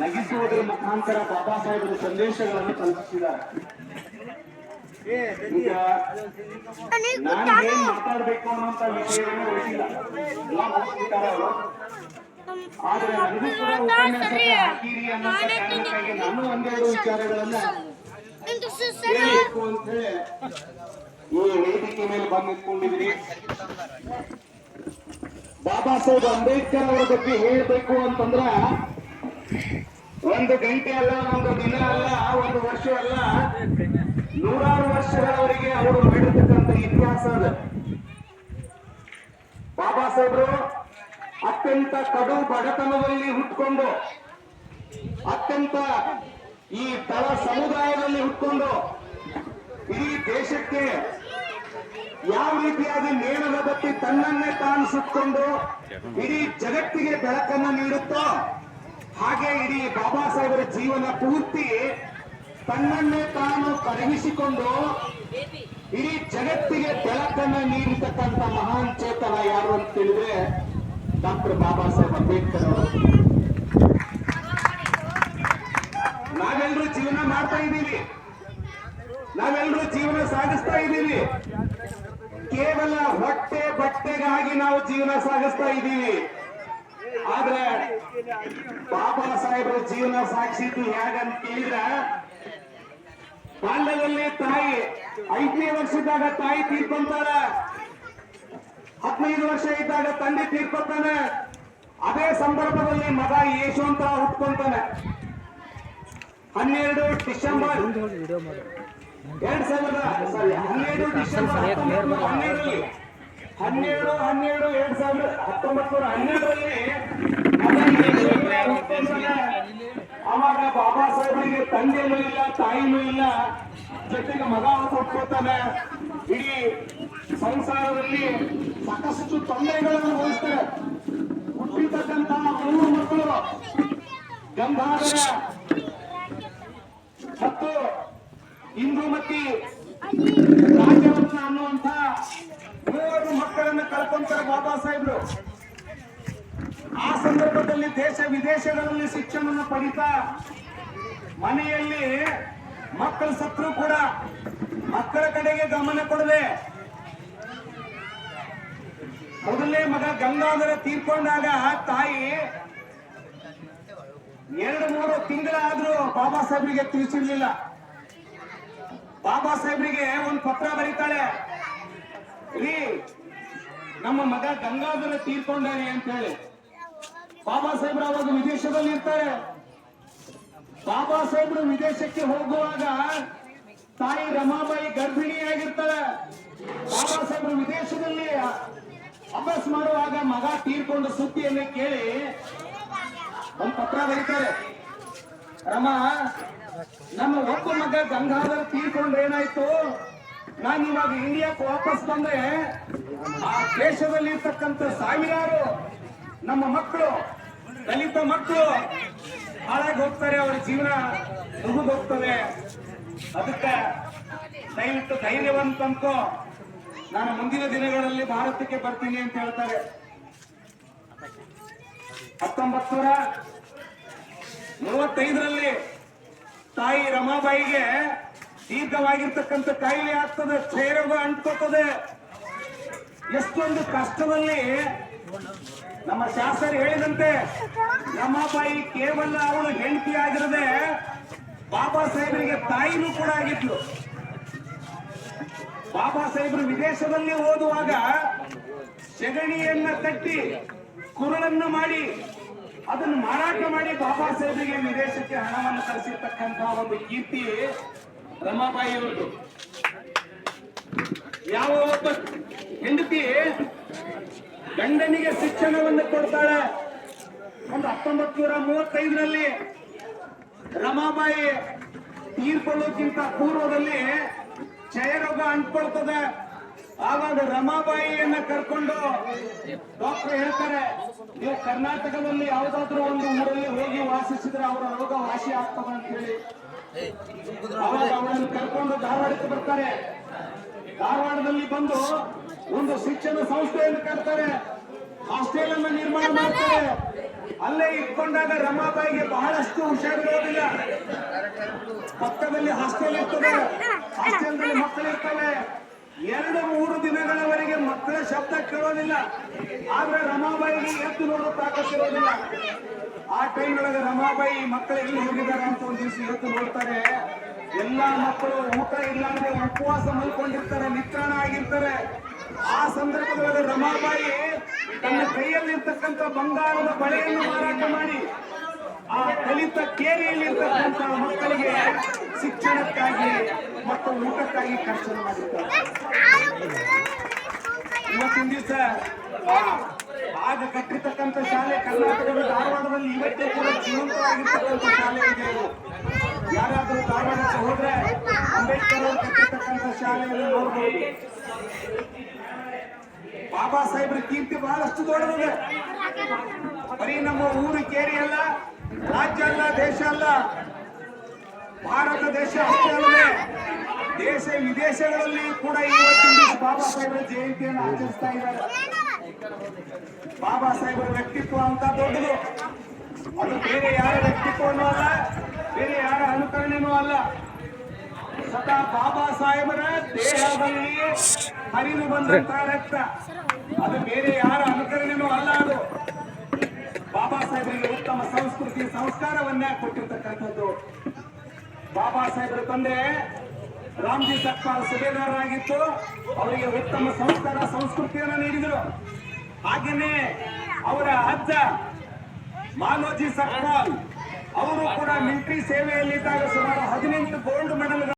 ನಗಿಸುವುದರ ಮುಖಾಂತರ ಬಾಬಾ ಸಾಹೇಬರ ಸಂದೇಶಗಳನ್ನು ತಲುಪಿಸಿದ್ದಾರೆ ಈಗ ನಾನು ಏನ್ ಮಾತಾಡ್ಬೇಕು ಅನ್ನೋಂತ ವಿಷಯವನ್ನು ಗೊತ್ತಿಲ್ಲ ಎಲ್ಲ ಮುಗಿಸ್ಬಿಟ್ಟಾರೆ ಅವರು ಆದ್ರೆ ನನಗೂ ಕೂಡ ಉಪನ್ಯಾಸಕ ಹಾಕಿರಿ ಅನ್ನೋ ಕಾರಣಕ್ಕಾಗಿ ನಾನು ಒಂದೆರಡು ವಿಚಾರಗಳನ್ನ ಹೇಳಬೇಕು ಅಂತ ಹೇಳಿ ಈ ವೇದಿಕೆ ಮೇಲೆ ಬಂದು ನಿಂತ್ಕೊಂಡಿದ್ರಿ ಬಾಬಾ ಸಾಹೇಬ್ ಅಂಬೇಡ್ಕರ್ ಅವರ ಬಗ್ಗೆ ಹೇಳಬೇಕು ಅಂತಂದ್ರ ಒಂದು ಗಂಟೆ ಅಲ್ಲ, ಒಂದು ದಿನ ಅಲ್ಲ, ಒಂದು ವರ್ಷ ಅಲ್ಲ, ನೂರಾರು ವರ್ಷಗಳವರೆಗೆ ಅವರು ಮಾಡಿರ್ತಕ್ಕಂಥ ಇತಿಹಾಸ ಅದ. ಬಾಬಾ ಸಾಹೇಬರು ಅತ್ಯಂತ ಕಡು ಬಡತನದಲ್ಲಿ ಹುಟ್ಕೊಂಡು, ಅತ್ಯಂತ ಈ ತಳ ಸಮುದಾಯದಲ್ಲಿ ಹುಟ್ಕೊಂಡು, ಇಡೀ ದೇಶಕ್ಕೆ ಯಾವ ರೀತಿಯಾಗಿ ನೇಣದ ಬತ್ತಿ ತನ್ನನ್ನೇ ತಾನು ಇಡೀ ಜಗತ್ತಿಗೆ ಬೆಳಕನ್ನು ನೀಡುತ್ತೋ, ಹಾಗೆ ಇಡೀ ಬಾಬಾ ಸಾಹೇಬರ ಜೀವನ ಪೂರ್ತಿ ತನ್ನನ್ನೇ ತಾನು ಕರಗಿಸಿಕೊಂಡು ಇಡೀ ಜಗತ್ತಿಗೆ ಬೆಳಕನ್ನು ನೀಡಿರ್ತಕ್ಕಂಥ ಮಹಾನ್ ಚೇತನ ಯಾರು ಅಂತ ತಿಳಿದ್ರೆ ಡಾಕ್ಟರ್ ಬಾಬಾ ಸಾಹೇಬ್ ಅಂಬೇಡ್ಕರ್ ಅವರು. ನಾವೆಲ್ಲರೂ ಜೀವನ ಮಾಡ್ತಾ ಇದ್ದೀವಿ. ನಾವೆಲ್ಲರೂ ಜೀವನ ಸಾಗಿಸ್ತಾ ಇದ್ದೀವಿ. ಕೇವಲ ಹೊಟ್ಟೆ ಬಟ್ಟೆಗಾಗಿ ನಾವು ಜೀವನ ಸಾಗಿಸ್ತಾ ಇದ್ದೀವಿ. ಆದ್ರೆ ಬಾಬಾ ಸಾಹೇಬರ ಜೀವನ ಸಾಗಿಸಿದ್ದು ಹೇಗಂತ ಕೇಳಿದ್ರ, ಬಾಲ್ಯದಲ್ಲಿ ತಾಯಿ, ಐದನೇ ವರ್ಷದಾಗ ತಾಯಿ ತೀರ್ಕೊಂತಾರ ಹದಿನೈದು ವರ್ಷ ಇದ್ದಾಗ ತಂದೆ ತೀರ್ಕೊತಾನೆ ಅದೇ ಸಂದರ್ಭದಲ್ಲಿ ಮಗ ಅಂತ ಹುಟ್ಕೊಂತಾನೆ. ಹನ್ನೆರಡು ಡಿಸೆಂಬರ್ ಎರಡ್ ಸಾವಿರದ ಸಾರಿ ಹನ್ನೆರಡು ಡಿಸೆಂಬರ್ ಹನ್ನೆರಡರಲ್ಲಿ ಹನ್ನೆರಡು ಹನ್ನೆರಡು ಎರಡ್ ಸಾವಿರದ ಹತ್ತೊಂಬತ್ತು ನೂರ ಹನ್ನೆರಡರಲ್ಲಿ. ಅವಾಗ ಬಾಬಾ ಸಾಹೇಬರಿಗೆ ತಂದೆನೂ ಇಲ್ಲ ತಾಯಿನೂ ಇಲ್ಲ ಜೊತೆಗೆ ಮಗ ಹುಟ್ಕೋತಾನೆ ಇಡೀ ಸಂಸಾರದಲ್ಲಿ ಸಾಕಷ್ಟು ತೊಂದರೆಗಳನ್ನು ವಹಿಸ್ತಾರೆ ಹುಟ್ಟಿರ್ತಕ್ಕಂತಹ ಮೂರು ಮಕ್ಕಳು ಗಂಗಾಧರ ಮತ್ತು ಇಂದುಮತಿ ರಾಜರತ್ನ ಅನ್ನುವಂತ ಮೂವರು ಮಕ್ಕಳನ್ನ ಕಳ್ಕೊಂತಾರೆ ಬಾಬಾ ಸಾಹೇಬ್ರು. ಆ ಸಂದರ್ಭದಲ್ಲಿ ದೇಶ ವಿದೇಶಗಳಲ್ಲಿ ಶಿಕ್ಷಣವನ್ನು ಪಡಿತಾ ಮನೆಯಲ್ಲಿ ಮಕ್ಕಳು ಸತ್ರು ಕೂಡ ಮಕ್ಕಳ ಕಡೆಗೆ ಗಮನ ಕೊಡದೆ ಮೊದಲನೇ ಮಗ ಗಂಗಾಧರ ತೀರ್ಕೊಂಡಾಗ ತಾಯಿ ಎರಡು, ಮೂರು ತಿಂಗಳಾದ್ರೂ ಬಾಬಾ ಸಾಹೇಬ್ರಿಗೆ ತಿಳಿಸಿರ್ಲಿಲ್ಲ. ಬಾಬಾ ಸಾಹೇಬ್ರಿಗೆ ಒಂದು ಪತ್ರ ಬರೀತಾಳೆ. ನಮ್ಮ ಮಗ ಗಂಗಾಧರ ತೀರ್ಕೊಂಡಾನೆ ಅಂತ ಹೇಳಿ. ಬಾಬಾ ಸಾಹೇಬ್ರು ಅವಾಗ ವಿದೇಶದಲ್ಲಿ ಇರ್ತಾರೆ. ಬಾಬಾ ಸಾಹೇಬ್ರು ವಿದೇಶಕ್ಕೆ ಹೋಗುವಾಗ ತಾಯಿ ರಮಾಬಾಯಿ ಗರ್ಭಿಣಿಯಾಗಿರ್ತಾಳೆ. ಬಾಬಾ ಸಾಹೇಬ್ರು ವಿದೇಶದಲ್ಲಿ ಅಭ್ಯಾಸ ಮಾಡುವಾಗ ಮಗ ತೀರ್ಕೊಂಡ ಸುದ್ದಿಯನ್ನು ಕೇಳಿ ಒಂದು ಪತ್ರ ಬರೀತಾರೆ. ರಮ ನಮ್ಮ ಒಬ್ಬ ಮಗ ಗಂಗಾಧರ ತೀರ್ಕೊಂಡ್ರೆ ಏನಾಯ್ತು? ನಾನು ಇವಾಗ ಇಂಡಿಯಾಕ್ಕೆ ವಾಪಸ್ ಬಂದ್ರೆ ಆ ದೇಶದಲ್ಲಿ ಇರ್ತಕ್ಕಂಥ ಸಾವಿರಾರು ನಮ್ಮ ಮಕ್ಕಳು, ದಲಿತ ಮಕ್ಕಳು ಹಾಳಾಗಿ ಹೋಗ್ತಾರೆ, ಅವರ ಜೀವನ ಹೋಗ್ತದೆ ಅದಕ್ಕೆ ದಯವಿಟ್ಟು ಧೈರ್ಯವಂತ ಅನ್ಕೋ ನಾನು ಮುಂದಿನ ದಿನಗಳಲ್ಲಿ ಭಾರತಕ್ಕೆ ಬರ್ತೀನಿ ಅಂತ ಹೇಳ್ತಾರೆ. ಹತ್ತೊಂಬತ್ತು ನೂರ ಮೂವತ್ತೈದರಲ್ಲಿ ತಾಯಿ ರಮಾಬಾಯಿಗೆ ದೀರ್ಘವಾಗಿರ್ತಕ್ಕಂಥ ಕಾಯಿಲೆ ಆಗ್ತದೆ, ಕ್ಷಯರೋಗ ಅಂಟ್ಕೋತದೆ ಎಷ್ಟೊಂದು ಕಷ್ಟದಲ್ಲಿ ನಮ್ಮ ಶಾಸ್ತ್ರ ಹೇಳಿದಂತೆ, ರಮಾಬಾಯಿ ಕೇವಲ ಅವಳು ಹೆಂಡತಿ ಆಗಿರದೆ ಬಾಬಾ ಸಾಹೇಬರಿಗೆ ತಾಯಿನೂ ಕೂಡ ಆಗಿದ್ಲು. ಬಾಬಾ ಸಾಹೇಬರು ವಿದೇಶದಲ್ಲಿ ಓದುವಾಗ ಸೆಗಣಿಯನ್ನ ಕಟ್ಟಿ, ಕುರುಳನ್ನ ಮಾಡಿ ಅದನ್ನು ಮಾರಾಟ ಮಾಡಿ ಬಾಬಾ ಸಾಹೇಬಿಗೆ ವಿದೇಶಕ್ಕೆ ಹಣವನ್ನು ತರಿಸಿರ್ತಕ್ಕಂತಹ ಒಂದು ಕೀರ್ತಿ ರಮಾಬಾಯಿ ಅವರದು. ಯಾವ ಒಬ್ಬ ಹೆಂಡತಿ ಗಂಡನಿಗೆ ಶಿಕ್ಷಣವನ್ನು ಕೊಡ್ತಾಳೆ? ಒಂದು ಹತ್ತೊಂಬತ್ತು ನೂರ ಮೂವತ್ತೈದರಲ್ಲಿ ರಮಾಬಾಯಿ ತೀರ್ಕೊಳ್ಳೋಕ್ಕಿಂತ ಪೂರ್ವದಲ್ಲಿ ಕ್ಷಯರೋಗ ಅಂಟ್ಕೊಳ್ತದೆ ಆವಾಗ ರಮಾಬಾಯಿಯನ್ನ ಕರ್ಕೊಂಡು ಡಾಕ್ಟರ್ ಹೇಳ್ತಾರೆ, ನೀವು ಕರ್ನಾಟಕದಲ್ಲಿ ಯಾವುದಾದ್ರೂ ಒಂದು ಊರಲ್ಲಿ ಹೋಗಿ ವಾಸಿಸಿದ್ರೆ ಅವರ ರೋಗ ವಾಸಿ ಆಗ್ತದೆ ಅಂತ ಹೇಳಿ ಅವರನ್ನು ಕರ್ಕೊಂಡು ಧಾರವಾಡಕ್ಕೆ ಬರ್ತಾರೆ. ಧಾರವಾಡದಲ್ಲಿ ಬಂದು ಒಂದು ಶಿಕ್ಷಣ ಸಂಸ್ಥೆಯನ್ನು ಕಟ್ತಾರೆ. ಹಾಸ್ಟೆಲ್ ಅನ್ನು ನಿರ್ಮಾಣ ಮಾಡ್ತಾರೆ. ಅಲ್ಲೇ ಇಟ್ಕೊಂಡಾಗ ರಮಾಬಾಯಿಗೆ ಬಹಳಷ್ಟು ಹುಷಾರಿರೋದಿಲ್ಲ. ಪಕ್ಕದಲ್ಲಿ ಹಾಸ್ಟೆಲ್ ಇರ್ತದೆ. ಹಾಸ್ಟೆಲ್ ಮಕ್ಕಳು ಇರ್ತವೆ ಎರಡು ಮೂರು ದಿನಗಳವರೆಗೆ ಮಕ್ಕಳ ಶಬ್ದ ಕೇಳೋದಿಲ್ಲ. ಆದ್ರೆ ರಮಾಬಾಯಿಗೆ ಎದ್ದು ನೋಡೋ ತಾಕತ್ತಿರೋದಿಲ್ಲ ಆ ಟೈಮ್ ಒಳಗೆ ರಮಾಬಾಯಿ ಮಕ್ಕಳು ಎಲ್ಲಿ ಹೋಗಿದ್ದಾರೆ ಅಂತ ಒಂದು ದಿವಸ ಎದ್ದು ನೋಡ್ತಾರೆ. ಎಲ್ಲಾ ಮಕ್ಕಳು ಊಟ ಇಲ್ಲಾಂದ್ರೆ ಉಪವಾಸ ಮಲ್ಕೊಂಡಿರ್ತಾರೆ, ನಿತ್ರಾಣ ಆಗಿರ್ತಾರೆ. ಆ ಸಂದರ್ಭದಲ್ಲಿ ರಮಾಬಾಯಿ ತನ್ನ ಕೈಯಲ್ಲಿರ್ತಕ್ಕಂಥ ಬಂಗಾರದ ಬಳೆಯನ್ನು ಮಾರಾಟ ಮಾಡಿ, ಆ ಕಲಿತ ಕೇರಿಯಲ್ಲಿರ್ತಕ್ಕಂಥ ಮಕ್ಕಳಿಗೆ ಶಿಕ್ಷಣಕ್ಕಾಗಿ ಮತ್ತು ಊಟಕ್ಕಾಗಿ ಖರ್ಚು ಮಾಡಿರ್ತಾರೆ ಇವತ್ತಿನ ದಿವಸ, ಆಗ ಕಟ್ಟಿರ್ತಕ್ಕಂಥ ಶಾಲೆ ಕರ್ನಾಟಕದ ಧಾರವಾಡದಲ್ಲಿ ಇವತ್ತೇ ಕೂಡ ಜೀವಂತವಾಗಿರ್ತಕ್ಕಂಥ ಶಾಲೆ ಇದೆ. ಯಾರಾದರೂ ಧಾರವಾಡಕ್ಕೆ ಹೋದ್ರೆ ಅಂಬೇಡ್ಕರ್ ಅವರು ಕಟ್ಟಿರ್ತಕ್ಕಂಥ ಶಾಲೆಯನ್ನು ನೋಡಬಹುದು ಬಾಬಾ ಸಾಹೇಬ್ರ ಕೀರ್ತಿ ಬಹಳಷ್ಟು ದೊಡ್ಡದಿದೆ. ಬರೀ ನಮ್ಮ ಊರು ಕೇರಿ ಅಲ್ಲ, ರಾಜ್ಯ ಅಲ್ಲ, ದೇಶ ಅಲ್ಲ. ಭಾರತ ದೇಶ ದೇಶ ವಿದೇಶಗಳಲ್ಲಿ ಕೂಡ ಇವತ್ತು ಬಾಬಾ ಸಾಹೇಬರ ಜಯಂತಿಯನ್ನು ಆಚರಿಸ್ತಾ ಇದ್ದಾರೆ. ಬಾಬಾ ಸಾಹೇಬರ ವ್ಯಕ್ತಿತ್ವ ಅಂತ ದೊಡ್ಡದು. ಅದು ಬೇರೆ ಯಾರ ವ್ಯಕ್ತಿತ್ವನೂ ಅಲ್ಲ, ಬೇರೆ ಯಾರ ಅನುಕರಣೆನೂ ಅಲ್ಲ. ಸದಾ ಬಾಬಾ ಸಾಹೇಬರ ದೇಹದಲ್ಲಿ ಹರಿದು ಬಂದಂತಹ ರಕ್ತ. ಅದು ಬೇರೆ ಯಾರ ಅನುಕರಣೆನೂ ಅಲ್ಲ ಅದು. ಬಾಬಾ ಸಾಹೇಬರಿಗೆ ಉತ್ತಮ ಸಂಸ್ಕೃತಿ, ಸಂಸ್ಕಾರವನ್ನೇ ಕೊಟ್ಟಿರ್ತಕ್ಕಂಥದ್ದು. ಬಾಬಾ ಸಾಹೇಬರ ತಂದೆ ರಾಮ್ಜಿ ಸರ್ಕಾರ ಸುಬೇದಾರರಾಗಿತ್ತು. ಅವರಿಗೆ ಉತ್ತಮ ಸಂಸ್ಕಾರ, ಸಂಸ್ಕೃತಿಯನ್ನು ನೀಡಿದರು. ಹಾಗೆಯೇ ಅವರ ಅಜ್ಜ ಮಾಲೋಜಿ ಸರ್ಕಾರ, ಅವರು ಕೂಡ ಮಿಲಿಟರಿ ಸೇವೆಯಲ್ಲಿದ್ದಾಗ ಸುಮಾರು ಹದಿನೆಂಟು ಗೋಲ್ಡ್ ಮೆಡಲ್